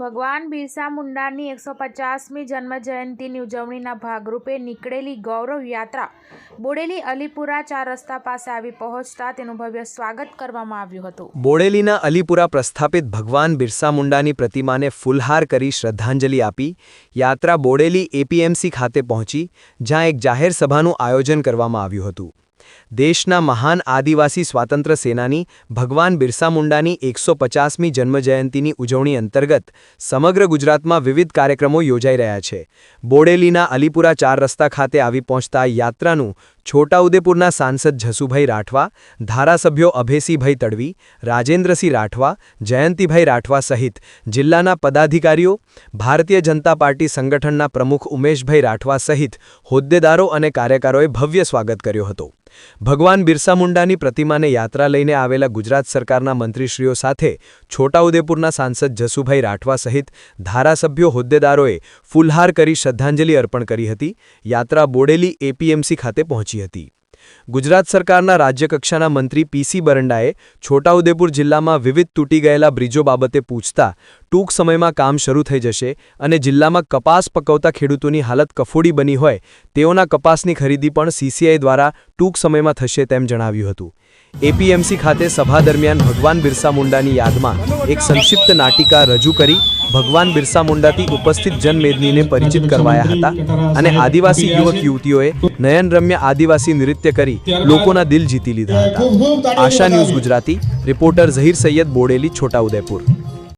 ભગવાન બિરસા મુંડાની એકસો પચાસમી જન્મજયંતિની ઉજવણીના ભાગરૂપે નીકળેલી ગૌરવ યાત્રા બોડેલી અલીપુરા ચાર રસ્તા પાસે આવી પહોંચતા તેનું ભવ્ય સ્વાગત કરવામાં આવ્યું હતું. બોડેલીના અલીપુરા પ્રસ્થાપિત ભગવાન બિરસા મુંડાની પ્રતિમાને ફૂલહાર કરી શ્રદ્ધાંજલિ આપી યાત્રા બોડેલી એપીએમસી ખાતે પહોંચી, જ્યાં એક જાહેર સભાનું આયોજન કરવામાં આવ્યું હતું. દેશના મહાન આદિવાસી સ્વાતંત્ર્ય સેનાની ભગવાન બિરસા મુંડાની એકસો પચાસમી જન્મજયંતિની ઉજવણી અંતર્ગત સમગ્ર ગુજરાતમાં વિવિધ કાર્યક્રમો યોજાઈ રહ્યા છે. બોડેલીના અલીપુરા ચાર રસ્તા ખાતે આવી પહોંચતા યાત્રાનું છોટાઉદેપુરના સાંસદ જસુભાઈ રાઠવા, ધારાસભ્યો અભેસીભાઈ તડવી, રાજેન્દ્રસિંહ રાઠવા, જયંતિભાઈ રાઠવા સહિત જિલ્લાના પદાધિકારીઓ, ભારતીય જનતા પાર્ટી સંગઠનના પ્રમુખ ઉમેશભાઈ રાઠવા સહિત હોદ્દેદારો અને કાર્યકરોએ ભવ્ય સ્વાગત કર્યો હતો. ભગવાન બિરસા મુંડાની પ્રતિમાને યાત્રા લઈને આવેલા ગુજરાત સરકારના મંત્રીશ્રીઓ સાથે છોટાઉદેપુરના સાંસદ જસુભાઈ રાઠવા સહિત ધારાસભ્યો હોદ્દેદારોએ ફૂલહાર કરી શ્રદ્ધાંજલિ અર્પણ કરી હતી. યાત્રા બોડેલી એપીએમસી ખાતે પહોંચી હતી. ગુજરાત સરકારના રાજ્યકક્ષાના મંત્રી પીસી બરંડાએ છોટાઉદેપુર જિલ્લામાં વિવિધ તૂટી ગયેલા બ્રિજો બાબતે પૂછતા, ટૂંક સમયમાં કામ શરૂ થઈ જશે અને જિલ્લામાં કપાસ પકવતા ખેડૂતોની હાલત કફોડી બની હોય, તેઓના કપાસની ખરીદી પણ સીસીઆઈ દ્વારા ટૂંક સમયમાં થશે તેમ જણાવ્યું હતું. એપીએમસી ખાતે સભા દરમિયાન ભગવાન બિરસા મુંડાની યાદમાં એક સંક્ષિપ્ત નાટિકા રજૂ કરી ભગવાન બિરસા મુંડાથી ઉપસ્થિત જનમેદનીને પરિચિત કરવાયા હતા અને આદિવાસી યુવક યુવતીઓએ નયનરમ્ય આદિવાસી નૃત્ય કરી લોકોના દિલ જીતી લીધા હતા. Asha news Gujarati, reporter Zaheer Saiyed Bodeli, Chhota Udepur.